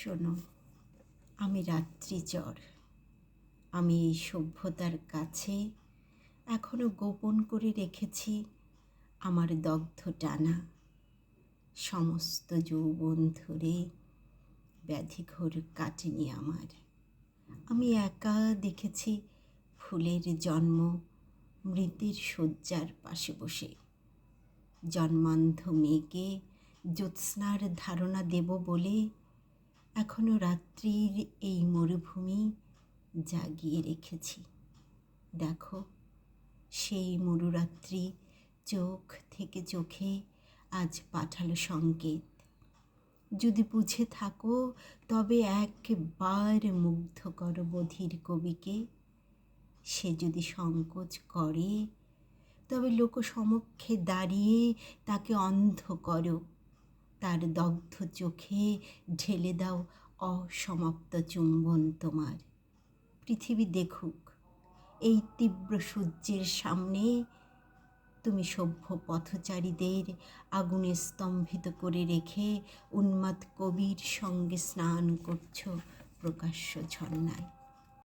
শোনো, আমি রাত্রিচর আমি এই সভ্যতার কাছে এখনও গোপন করে রেখেছি আমার দগ্ধ টানা। সমস্ত যৌবন ধরে ব্যাধিঘোর কাটেনি আমার। আমি একা দেখেছি ফুলের জন্ম, মৃতের শয্যার পাশে বসে। জন্মান্ধ মেয়েকে জ্যোৎস্নার ধারণা দেব বলে এখনও রাত্রির এই মরুভূমি জাগিয়ে রেখেছি। দেখো, সেই মরুরাত্রি চোখ থেকে চোখে আজ পাঠালো সংকেত। যদি বুঝে থাকো, তবে একবার মুগ্ধ করো বধির কবিকে। সে যদি সংকোচ করে, তবে লোক সমক্ষে দাঁড়িয়ে তাকে অন্ধ করো। তার দগ্ধ চোখে ঢেলে দাও অসমাপ্ত চুম্বন তোমার। পৃথিবী দেখুক, এই তীব্র সূর্যের সামনে তুমি সভ্য পথচারীদের আগুনে স্তম্ভিত করে রেখে উন্মাদ কবির সঙ্গে স্নান করছ প্রকাশ্য ঝর্ণায়।